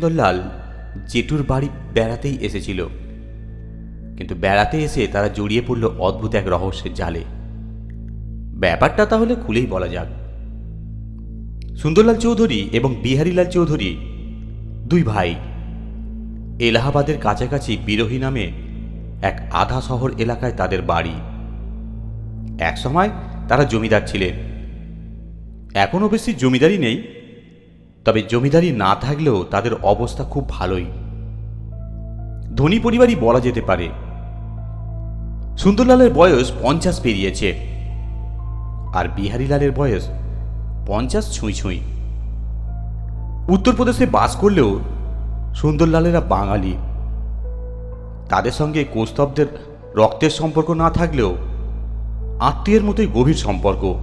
সুন্দরলাল জেঠুর বাড়ি বেড়াতেই এসেছিল। কিন্তু বেড়াতে এসে তারা জড়িয়ে পড়ল অদ্ভুত এক রহস্যের জালে। ব্যাপারটা তাহলে খুলেই বলা যাক। সুন্দরলাল চৌধুরী এবং বিহারীলাল চৌধুরী দুই ভাই এলাহাবাদের কাছাকাছি বিরোহী নামে এক আধা শহর এলাকায় তাদের বাড়ি। এক সময় তারা জমিদার ছিলেন। এখনও বেশি জমিদারি নেই তবে জমিদারি না থাকলেও তাদের অবস্থা খুব ভালোই। ধনী পরিবারই বলা যেতে পারে। সুন্দরলালের বয়স পঞ্চাশ পেরিয়েছে। আর বিহারীলালের বয়স পঞ্চাশ ছুঁই ছুঁই। উত্তরপ্রদেশে বাস করলেও সুন্দরলালেরা বাঙালি। তাদের সঙ্গে কৌস্তবদের রক্তের সম্পর্ক না থাকলেও আত্মীয়ের মতোই গভীর সম্পর্ক।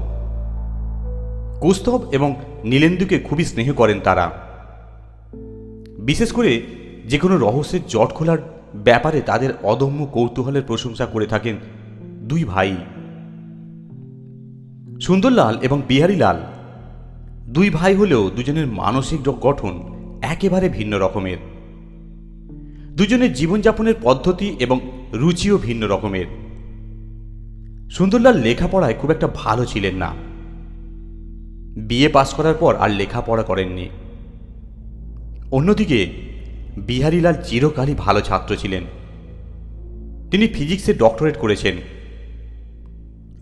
কৌস্তব এবং নীলেন্দুকে খুবই স্নেহ করেন তারা। বিশেষ করে যে কোনো রহস্যের জট খোলার ব্যাপারে তাদের অদম্য কৌতূহলের প্রশংসা করে থাকেন দুই ভাই। সুন্দরলাল এবং বিহারীলাল দুই ভাই হলেও দুজনের মানসিক গঠন একেবারে ভিন্ন রকমের। দুজনের জীবনযাপনের পদ্ধতি এবং রুচিও ভিন্ন রকমের। সুন্দরলাল লেখাপড়ায় খুব একটা ভালো ছিলেন না। বিএ পাশ করার পর আর লেখাপড়া করেননি। অন্যদিকে, বিহারীলাল চিরকালই ভালো ছাত্র ছিলেন। তিনি ফিজিক্সে ডক্টরেট করেছেন।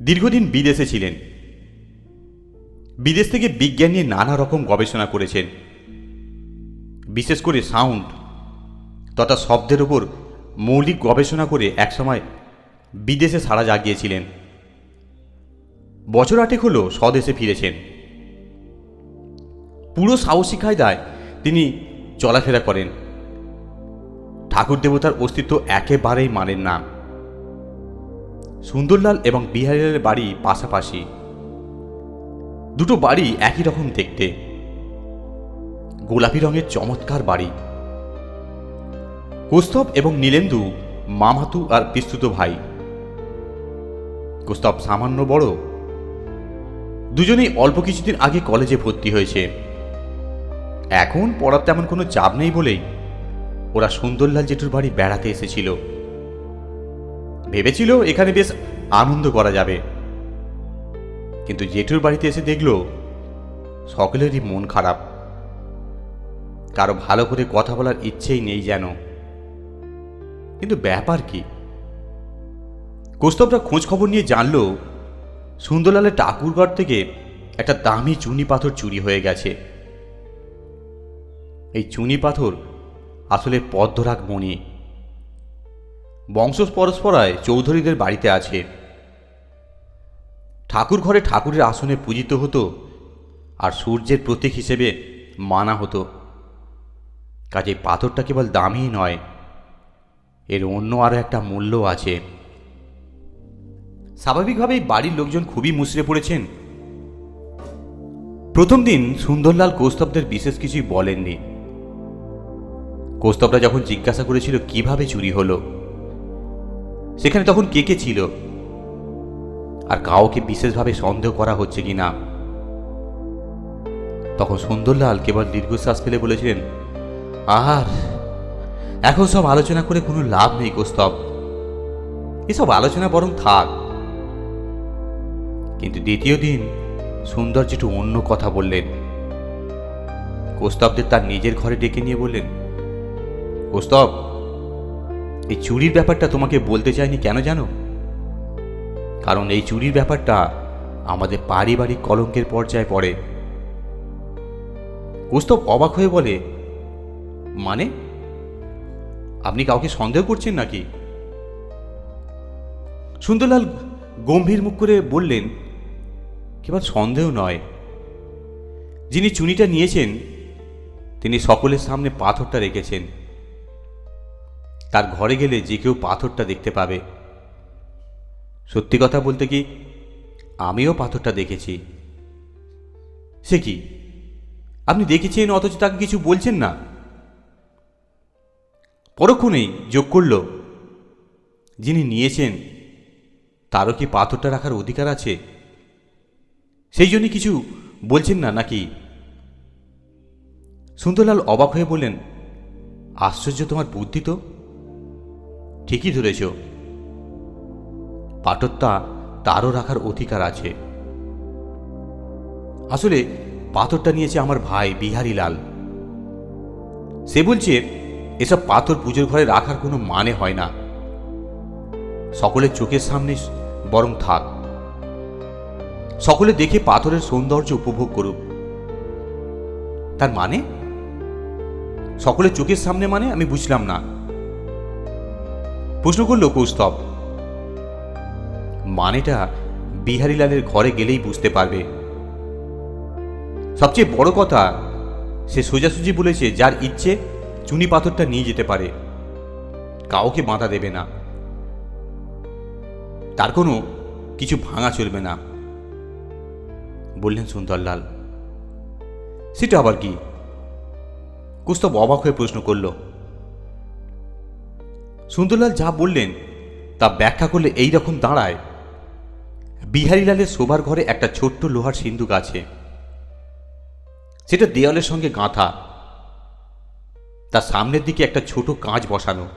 দীর্ঘদিন বিদেশে ছিলেন। বিদেশ থেকে বিজ্ঞান নিয়ে নানা রকম গবেষণা করেছেন। বিশেষ করে সাউন্ড তথা শব্দের উপর মৌলিক গবেষণা করে একসময় বিদেশে সাড়া জাগিয়েছিলেন। বছর আটেক হলো স্বদেশে ফিরেছেন। পুরো সাহসী কায়দায় তিনি চলাফেরা করেন। ঠাকুর দেবতার অস্তিত্ব একেবারেই মানেন না। সুন্দরলাল এবং বিহারীলালের বাড়ি পাশাপাশি। দুটো বাড়ি একই রকম দেখতে। গোলাপি রঙের চমৎকার বাড়ি। কৌস্তব এবং নীলেন্দু, মামাতু আর পিস্তুত ভাই। কৌস্তব সামান্য বড়। দুজনেই অল্প কিছুদিন আগে কলেজে ভর্তি হয়েছে। এখন পড়ার তেমন কোনো চাপ নেই বলেই ওরা সুন্দরলাল জেঠুর বাড়ি বেড়াতে এসেছিল। ভেবেছিল এখানে বেশ আনন্দ করা যাবে। কিন্তু জেঠুর বাড়িতে এসে দেখল সকলেরই মন খারাপ। কারও ভালো করে কথা বলার ইচ্ছেই নেই যেন। কিন্তু ব্যাপার কি? কৌস্তবরা খোঁজ খবর নিয়ে জানল, সুন্দরলালের ঠাকুরঘর থেকে একটা দামি চুনি পাথর চুরি হয়ে গেছে। এই চুনি পাথর আসলে পদ্মরাগ মণি। বংশ পরস্পরায় চৌধুরীদের বাড়িতে আছে। ঠাকুর ঘরে ঠাকুরের আসনে পূজিত হতো আর সূর্যের প্রতীক হিসেবে মানা হতো। কাজে পাথরটা কেবল দামই নয়, এর অন্য আরও একটা মূল্য আছে। স্বাভাবিকভাবেই বাড়ির লোকজন খুবই মুচড়ে পড়েছেন। প্রথম দিন সুন্দরলাল কৌস্তবদের বিশেষ কিছুই বলেননি। কৌস্তবরা যখন জিজ্ঞাসা করেছিল, কীভাবে চুরি হলো? সেখানে তখন কে কে ছিল? আর কাউকে বিশেষভাবে সন্দেহ করা হচ্ছে কি না? তখন সুন্দরলাল কেবল দীর্ঘশ্বাস ফেলে বলেছিলেন আর এখন সব আলোচনা করে কোনো লাভ নেই কৌস্তব। এসব আলোচনা বরং থাক। কিন্তু দ্বিতীয় দিন সুন্দর যেটু অন্য কথা বললেন। কৌস্তবদের তার নিজের ঘরে ডেকে নিয়ে বললেন কৌস্তব এই চুরির ব্যাপারটা তোমাকে বলতে চাইনি কেন জানো? কারণ এই চুরির ব্যাপারটা আমাদের পারিবারিক কলঙ্কের পর্যায়ে পড়ে। কৌস্তব অবাক হয়ে বলে মানে? আপনি কাউকে সন্দেহ করছেন নাকি? সুন্দরলাল গম্ভীর মুখ করে বললেন, কেবল সন্দেহ নয়। যিনি চুনিটা নিয়েছেন, তিনি সকলের সামনে পাথরটা রেখেছেন। তার ঘরে গেলে যে কেউ পাথরটা দেখতে পাবে। সত্যি কথা বলতে কি, আমিও পাথরটা দেখেছি। সে কি? আপনি দেখেছেন অথচ তাকে কিছু বলছেন না? পরক্ষণেই যোগ করল, যিনি নিয়েছেন, তারও কি পাথরটা রাখার অধিকার আছে? সেই জন্য কিছু বলছেন না নাকি? সুন্দরলাল অবাক হয়ে বললেন, আশ্চর্য তোমার বুদ্ধি তো। ঠিকই ধরেছ। পাথরটা তারও রাখার অধিকার আছে। আসলে পাথরটা নিয়েছে আমার ভাই বিহারি লাল সে বলছে, এসব পাথর পুজোর ঘরে রাখার কোনো মানে হয় না। সকলের চোখের সামনে বরং থাক। সকলে দেখে পাথরের সৌন্দর্য উপভোগ করুক। তার মানে? সকলের চোখের সামনে মানে আমি বুঝলাম না। প্রশ্ন করল কৌস্তব। মানেটা বিহারীলালের ঘরে গেলেই বুঝতে পারবে। সবচেয়ে বড় কথা, সে সোজাসুজি বলেছে, যার ইচ্ছে চুনি পাথরটা নিয়ে যেতে পারে। কাউকে বাধা দেবে না। তার কোনো কিছু ভাঙা চলবে না। বললেন সুন্দরলাল। সেটা আবার কি? কুস্তব অবাক হয়ে প্রশ্ন করল। সুন্দরলাল যা বললেন, তা ব্যাখ্যা করলে এই রকম দাঁড়ায়। বিহারীলালের শোবার ঘরে একটা ছোট্ট লোহার সিন্ধুক আছে। সেটা দেওয়ালের সঙ্গে গাঁথা। তার সামনের দিকে একটা ছোট কাঁচ বসানো।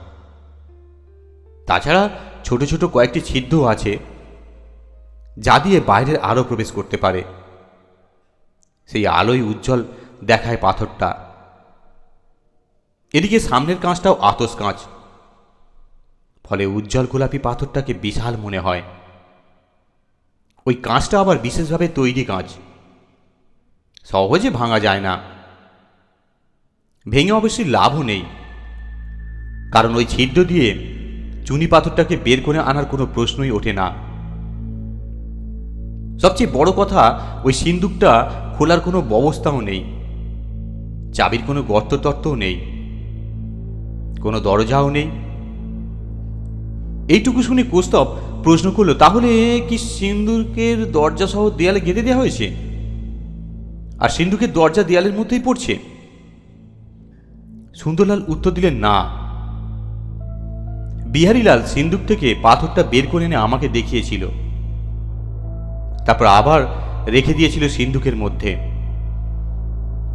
তাছাড়া ছোট ছোট কয়েকটি ছিদ্র আছে, যা দিয়ে বাইরের আলো প্রবেশ করতে পারে। সেই আলোয় উজ্জ্বল দেখায় পাথরটা। এদিকে সামনের কাঁচটাও আতস কাঁচ। ফলে উজ্জ্বল গোলাপি পাথরটাকে বিশাল মনে হয়। ওই কাঁচটা আবার বিশেষভাবে তৈরি কাঁচ। সহজে ভাঙা যায় না। ভেঙে অবশ্যই লাভও নেই। কারণ ওই ছিদ্র দিয়ে চুনি পাথরটাকে বের করে আনার কোনো প্রশ্নই ওঠে না। সবচেয়ে বড় কথা, ওই সিন্দুকটা খোলার কোনো ব্যবস্থাও নেই। চাবির কোনো গর্ত তত্ত্বও নেই। কোনো দরজাও নেই। এইটুকু শুনে কোস্তব প্রশ্ন করল, তাহলে কি সিন্দুকের দরজা সহ দেয়ালে গেঁথে দেওয়া হয়েছে? আর সিন্ধুকের দরজা দেয়ালের মধ্যেই পড়ছে? সুন্দরলাল উত্তর দিলেন, না। বিহারীলাল সিন্দুক থেকে পাথরটা বের করে এনে আমাকে দেখিয়েছিল। তারপর আবার রেখে দিয়েছিল সিন্দুকের মধ্যে।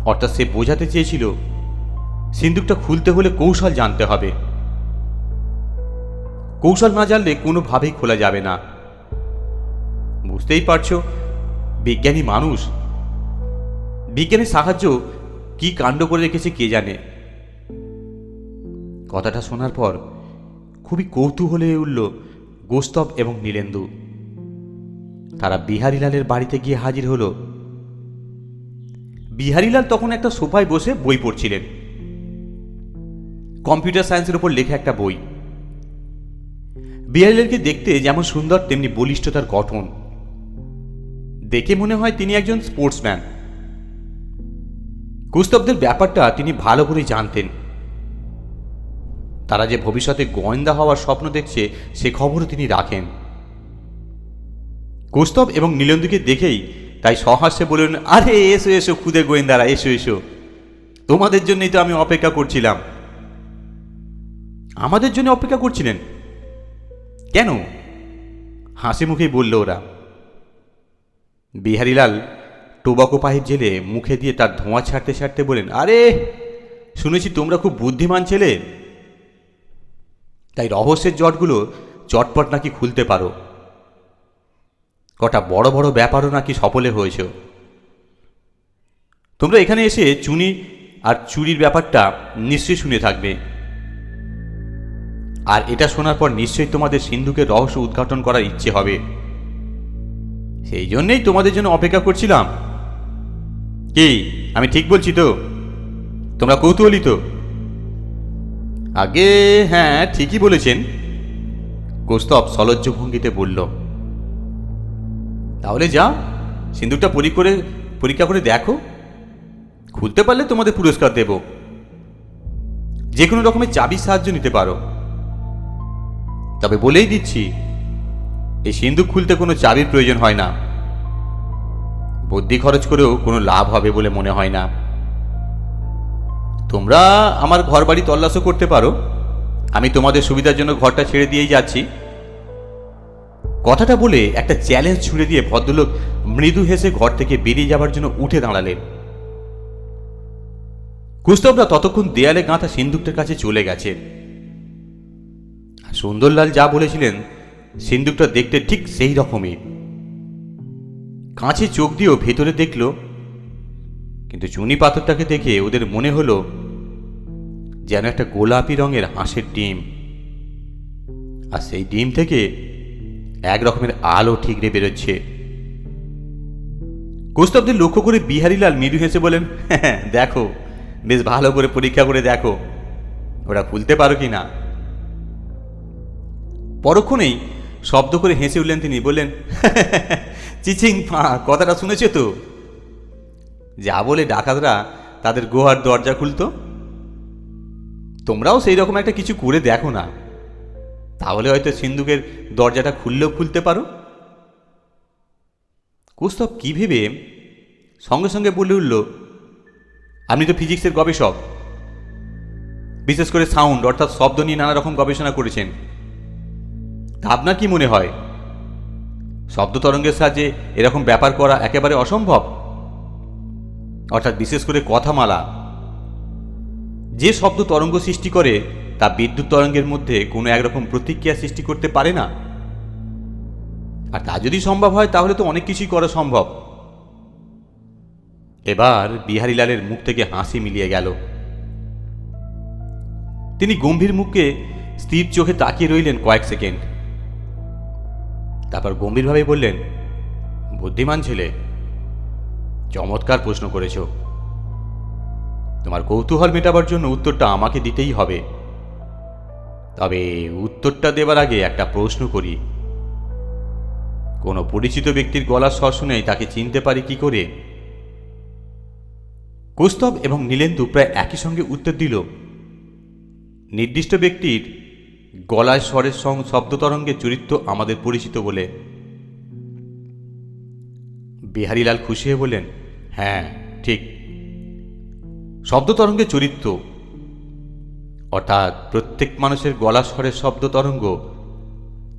অর্থাৎ সে বোঝাতে চেয়েছিল, সিন্দুকটা খুলতে হলে কৌশল জানতে হবে। কৌশল না জানলে কোনোভাবেই খোলা যাবে না। বুঝতেই পারছ, বিজ্ঞানী মানুষ। বিজ্ঞানের সাহায্য কি কাণ্ড করে রেখেছে কে জানে? কথাটা শোনার পর খুবই কৌতূহলে উঠল গোস্তব এবং নীলেন্দু। তারা বিহারীলালের বাড়িতে গিয়ে হাজির হলো। বিহারীলাল তখন একটা সোফায় বসে বই পড়ছিলেন। কম্পিউটার সায়েন্সের উপর লেখা একটা বই। বিহারীলালকে দেখতে যেমন সুন্দর, তেমনি বলিষ্ঠতার গঠন। দেখে মনে হয় তিনি একজন স্পোর্টসম্যান কুস্তবদের ব্যাপারটা তিনি ভালো করে জানতেন। তারা যে ভবিষ্যতে গোয়েন্দা হওয়ার স্বপ্ন দেখছে, সে খবরও তিনি রাখেন। কৌস্তব এবং নীলেন্দুকে দেখেই তাই সহাস্যে বললেন, আরে, এসো এসো খুদে গোয়েন্দারা, এসো এসো। তোমাদের জন্যই তো আমি অপেক্ষা করছিলাম। আমাদের জন্য অপেক্ষা করছিলেন? কেন? হাসি মুখেই বলল ওরা, বিহারীলাল টোবাকো পাহির জেলে মুখে দিয়ে তার ধোঁয়া ছাড়তে ছাড়তে বলেন, আরে, শুনেছি তোমরা খুব বুদ্ধিমান ছেলে। তাই রহস্যের জটগুলো চটপট নাকি খুলতে পারো। কটা বড় বড় ব্যাপারও নাকি সফলে হয়েছ। তোমরা এখানে এসে চুনি আর চুরির ব্যাপারটা নিশ্চয়ই শুনে থাকবে। আর এটা শোনার পর নিশ্চয়ই তোমাদের সিন্ধুকের রহস্য উদ্ঘাটন করার ইচ্ছে হবে। সেই জন্যেই তোমাদের জন্য অপেক্ষা করছিলাম। কি? আমি ঠিক বলছি তো? তোমরা কৌতূহলী তো? আগে হ্যাঁ ঠিকই বলেছেন। কৌস্তব সলজ্জ ভঙ্গিতে বলল, তাহলে যা সিন্দুকটা পরি করে, পরীক্ষা করে দেখো। খুলতে পারলে তোমাদের পুরস্কার দেব। যে কোনো রকমের চাবির সাহায্য নিতে পারো। তবে বলেই দিচ্ছি, এই সিন্দুক খুলতে কোনো চাবির প্রয়োজন হয় না। বুদ্ধি খরচ করেও কোনো লাভ হবে বলে মনে হয় না। তোমরা আমার ঘর বাড়ি তল্লাশও করতে পারো। আমি তোমাদের সুবিধার জন্য ঘরটা ছেড়ে দিয়েই যাচ্ছি। কথাটা বলে একটা চ্যালেঞ্জ ছুড়ে দিয়ে ভদ্রলোক মৃদু হেসে ঘর থেকে বেরিয়ে যাবার জন্য উঠে দাঁড়ালেন। কুস্তবরা ততক্ষণ দেয়ালে গাঁথা সিন্দুকটার কাছে চলে গেছে। সুন্দরলাল যা বলেছিলেন সিন্দুকটা দেখতে ঠিক সেই রকমই। কাঁচে চোখ দিয়েও ভেতরে দেখল, কিন্তু চুনি পাথরটাকে দেখে ওদের মনে হলো যেন একটা গোলাপি রঙের হাঁসের ডিম। আর সেই ডিম থেকে এক রকমের আলো ঠিকরে বেরোচ্ছে। কুস্তবদের লক্ষ্য করে বিহারীলাল মৃদু হেসে বলেন হ্যাঁ দেখো, বেশ ভালো করে পরীক্ষা করে দেখো। ওরা খুলতে পারো কি না? পরক্ষণেই শব্দ করে হেসে উঠলেন তিনি, বললেন, চিচিং ফা, কথাটা শুনেছো তো? যা বলে ডাকাতরা তাদের গুহার দরজা খুলতো। তোমরাও সেই রকম একটা কিছু করে দেখো না। তাহলে হয়তো সিন্ধুকের দরজাটা খুললেও খুলতে পারো। কুস্তব কি ভেবে সঙ্গে সঙ্গে বলে উঠল, আপনি তো ফিজিক্সের গবেষক। বিশেষ করে সাউন্ড, অর্থাৎ শব্দ নিয়ে নানা রকম গবেষণা করেছেন। আপনার কি মনে হয়? শব্দ তরঙ্গের সাহায্যে এরকম ব্যাপার করা একেবারে অসম্ভব। অর্থাৎ বিশেষ করে কথামালা। যে শব্দ তরঙ্গ সৃষ্টি করে, তা বিদ্যুৎ তরঙ্গের মধ্যে কোনো একরকম প্রতিক্রিয়া সৃষ্টি করতে পারে না। আর তা যদি সম্ভব হয়, তাহলে তো অনেক কিছুই করা সম্ভব। এবার বিহারীলালের মুখ থেকে হাসি মিলিয়ে গেল। তিনি গম্ভীর মুখে স্থির চোখে তাকিয়ে রইলেন কয়েক সেকেন্ড। তারপর গম্ভীরভাবে বললেন, বুদ্ধিমান ছেলে, চমৎকার প্রশ্ন করেছ। তোমার কৌতূহল মেটাবার জন্য উত্তরটা আমাকে দিতেই হবে। তবে উত্তরটা দেবার আগে একটা প্রশ্ন করি। কোনো পরিচিত ব্যক্তির গলার স্বর শুনেই তাকে চিনতে পারি কি করে? কৌস্তব এবং নীলেন্দু প্রায় একই সঙ্গে উত্তর দিল, নির্দিষ্ট ব্যক্তির গলায় স্বরের সং শব্দ তরঙ্গের চরিত্র আমাদের পরিচিত বলে। বিহারীলাল খুশি হয়ে বললেন হ্যাঁ ঠিক। শব্দ তরঙ্গের চরিত্র, অর্থাৎ প্রত্যেক মানুষের গলা, স্বরের শব্দ তরঙ্গ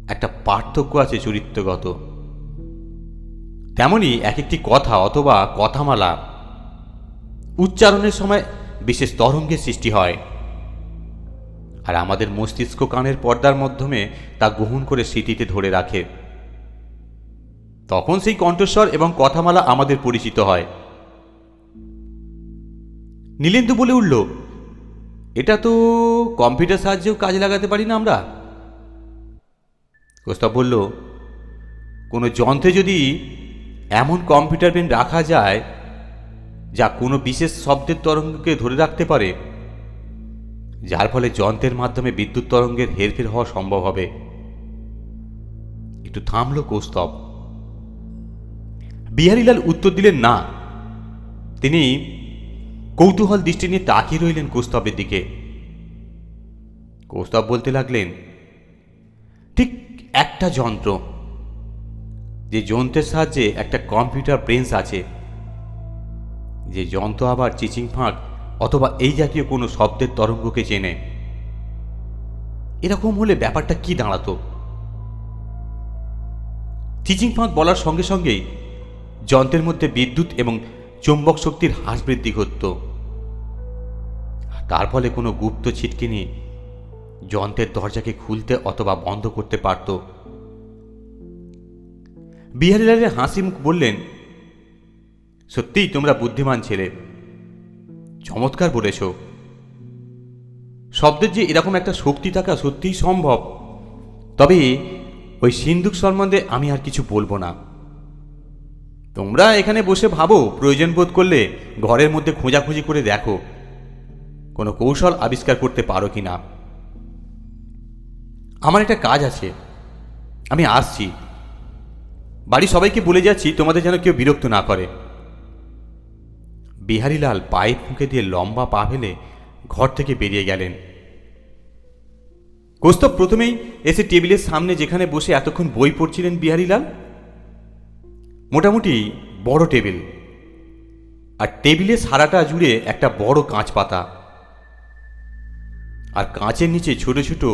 একটা পার্থক্য আছে চরিত্রগত। তেমনি এক একটি কথা অথবা কথামালা উচ্চারণের সময় বিশেষ তরঙ্গের সৃষ্টি হয়। আর আমাদের মস্তিষ্ক কানের পর্দার মাধ্যমে তা গ্রহণ করে স্মৃতিতে ধরে রাখে। তখন সেই কণ্ঠস্বর এবং কথামালা আমাদের পরিচিত হয়। নীলেন্দু বলে উঠল, এটা তো কম্পিউটার সাহায্যেও কাজে লাগাতে পারি না আমরা? কোস্তা বলল, কোনো যন্ত্রে যদি এমন কম্পিউটার পেন রাখা যায়, যা কোনো বিশেষ শব্দের তরঙ্গকে ধরে রাখতে পারে যার ফলে যন্ত্রের মাধ্যমে বিদ্যুৎ তরঙ্গের হেরফের হওয়া সম্ভব হবে। একটু থামল কৌস্তব। বিহারীলাল উত্তর দিলেন, না। তিনি কৌতূহল দৃষ্টি নিয়ে তাকিয়ে রইলেন কৌস্তবের দিকে। কৌস্তব বলতে লাগলেন, ঠিক একটা যন্ত্র, যে যন্ত্রের সাহায্যে একটা কম্পিউটার ব্রেন্স আছে। যে যন্ত্র আবার চিচিং ফাঁক অথবা এই জাতীয় কোনো শব্দের তরঙ্গকে চেনে। এরকম হলে ব্যাপারটা কি দাঁড়াতো? চিচিং ফাঁক বলার সঙ্গে সঙ্গেই যন্ত্রের মধ্যে বিদ্যুৎ এবং চৌম্বক শক্তির হ্রাস বৃদ্ধি ঘটত। তার ফলে কোনো গুপ্ত ছিটকিনি যন্ত্রের দরজাকে খুলতে অথবা বন্ধ করতে পারত। বিহারীলালের হাসি মুখ বললেন, সত্যিই তোমরা বুদ্ধিমান ছেলে। চমৎকার বলেছ। শব্দের যে এরকম একটা শক্তি থাকা সত্যিই সম্ভব। তবে ওই সিন্ধুক সম্বন্ধে আমি আর কিছু বলব না। তোমরা এখানে বসে ভাবো, প্রয়োজন বোধ করলে ঘরের মধ্যে খোঁজাখুঁজি করে দেখো। কোনো কৌশল আবিষ্কার করতে পারো কি না আমার একটা কাজ আছে। আমি আসছি। বাড়ি সবাইকে বলে যাচ্ছি, তোমাদের যেন কেউ বিরক্ত না করে। বিহারীলাল পায়ে ফুঁকে দিয়ে লম্বা পা ফেলে ঘর থেকে বেরিয়ে গেলেন। কৌস্তব প্রথমেই এসে টেবিলের সামনে যেখানে বসে এতক্ষণ বই পড়ছিলেন বিহারীলাল? মোটামুটি বড় টেবিল। আর টেবিলে সারাটা জুড়ে একটা বড় কাঁচ পাতা। আর কাঁচের নিচে ছোট ছোট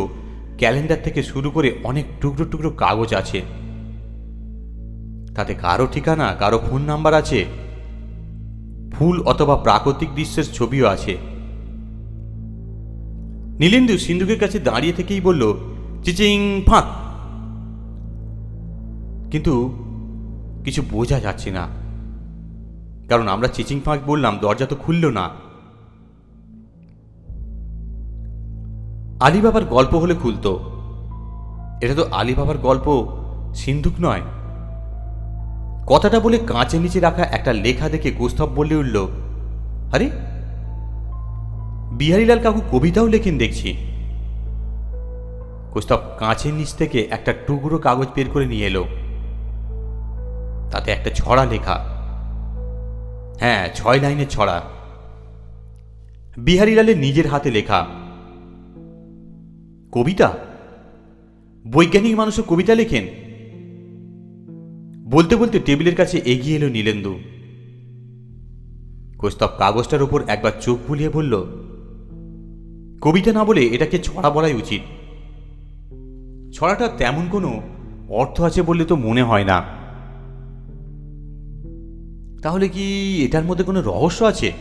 ক্যালেন্ডার থেকে শুরু করে অনেক টুকরো টুকরো কাগজ আছে। তাতে কারও ঠিকানা, কারও ফোন নাম্বার আছে ফুল অথবা প্রাকৃতিক দৃশ্যের ছবিও আছে। নীলেন্দু সিন্ধুকের কাছে দাঁড়িয়ে থেকেই বলল, চিচিং, ফাঁক। কিন্তু কিছু বোঝা যাচ্ছে না। কারণ আমরা চিচিং, ফাঁক বললাম, দরজা তো খুলল না। আলিবাবার গল্প হলে খুলতো। এটা তো আলিবাবার গল্প সিন্ধুক নয়। কথাটা বলে কাঁচের নিচে রাখা একটা লেখা দেখে কৌস্তব বলে উঠল, আরে, বিহারীলাল কাকু কবিতাও লেখেন দেখছি। কৌস্তব কাঁচের নিচ থেকে একটা টুকরো কাগজ বের করে নিয়ে এলো। তাতে একটা ছড়া লেখা। হ্যাঁ ছয় লাইনের ছড়া। বিহারীলালের নিজের হাতে লেখা। কবিতা? বৈজ্ঞানিক মানুষও কবিতা লেখেন? বলতে বলতে টেবিলের কাছে এগিয়ে এলো নীলেন্দু। কৌস্তব কাগজটার উপর একবার চোখ বুলিয়ে বলল, কবিতা না বলে এটাকে ছড়া বলাই উচিত। ছড়াটা তেমন কোনো অর্থ আছে বললে তো মনে হয় না। তাহলে কি এটার মধ্যে কোনো রহস্য আছে?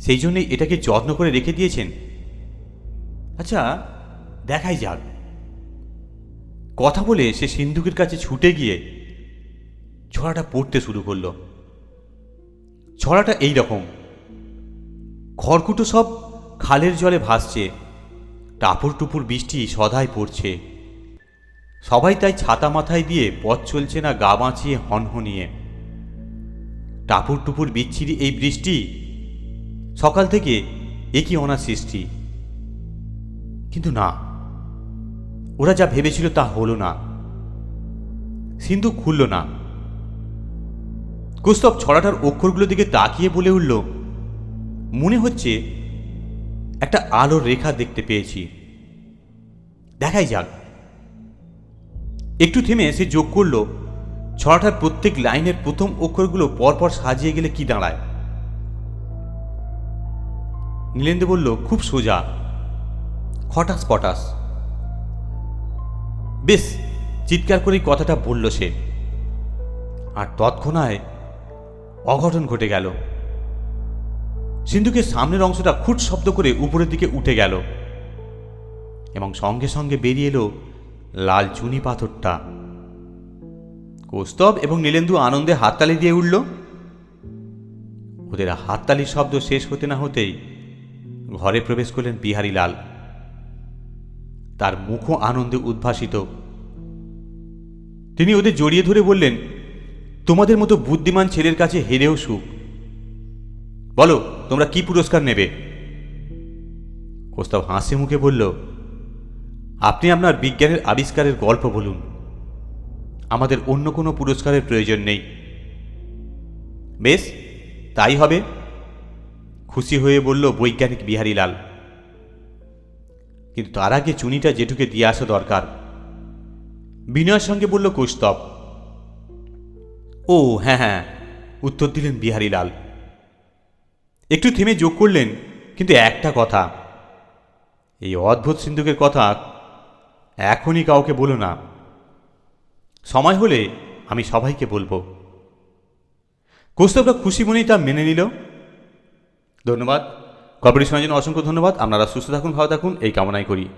সেই জন্যই এটাকে যত্ন করে রেখে দিয়েছেন। আচ্ছা দেখাই যাক। কথা বলে সে সিন্ধুকের কাছে ছুটে গিয়ে ছড়াটা পড়তে শুরু করল। ছড়াটা এই রকম। খড়কুটো সব খালের জলে ভাসছে টাপুর টুপুর বৃষ্টি সদাই পড়ছে। সবাই তাই ছাতা মাথায় দিয়ে পথ চলছে না গা বাঁচিয়ে হনহনিয়ে। টাপুর টুপুর বিচ্ছিরি এই বৃষ্টি সকাল থেকে একই অনার সৃষ্টি। কিন্তু না ওরা যা ভেবেছিল তা হলো না। সিন্ধু খুলল না। কুস্তব ছড়াটার অক্ষরগুলোর দিকে তাকিয়ে বলে উঠল, মনে হচ্ছে একটা আলোর রেখা দেখতে পেয়েছি। দেখাই যাক। একটু থেমে সে যোগ করল, ছড়াটার প্রত্যেক লাইনের প্রথম অক্ষরগুলো পরপর সাজিয়ে গেলে কি দাঁড়ায়? নীলেন্দু বলল, খুব সোজা। খটাস পটাস। বেশ, চিৎকার করেই কথাটা বলল সে। আর তৎক্ষণায় অঘটন ঘটে গেল। সিন্ধুকের সামনের অংশটা খুট শব্দ করে উপরের দিকে উঠে গেল এবং সঙ্গে সঙ্গে বেরিয়ে এলো লাল চুনি পাথরটা। কৌস্তব এবং নীলেন্দু আনন্দে হাততালি দিয়ে উঠল। ওদের হাততালির শব্দ শেষ হতে না হতেই ঘরে প্রবেশ করলেন বিহারী লাল তার মুখও আনন্দে উদ্ভাসিত। তিনি ওদের জড়িয়ে ধরে বললেন, তোমাদের মতো বুদ্ধিমান ছেলের কাছে হেরেও সুখ। বলো, তোমরা কি পুরস্কার নেবে? কোস্তাব হাসি মুখে বলল, আপনি আপনার বিজ্ঞানের আবিষ্কারের গল্প বলুন। আমাদের অন্য কোনো পুরস্কারের প্রয়োজন নেই। বেশ, তাই হবে? খুশি হয়ে বলল বৈজ্ঞানিক বিহারীলাল। কিন্তু তার আগে চুনিটা জেঠুকে দিয়ে আসা দরকার। বিনয়ের সঙ্গে বলল, কৌস্তব। ও হ্যাঁ হ্যাঁ। উত্তর দিলেন বিহারীলাল। একটু থেমে যোগ করলেন, কিন্তু একটা কথা। এই অদ্ভুত সিন্ধুকের কথা এখনই কাউকে বলো না। সময় হলে আমি সবাইকে বলব। কৌস্তবরা খুশি মনেই তা মেনে নিল। ধন্যবাদ। গল্পটি শোনার জন্য অসংখ্য ধন্যবাদ। আপনারা সুস্থ থাকুন, ভালো থাকুন। এই কামনাই করি।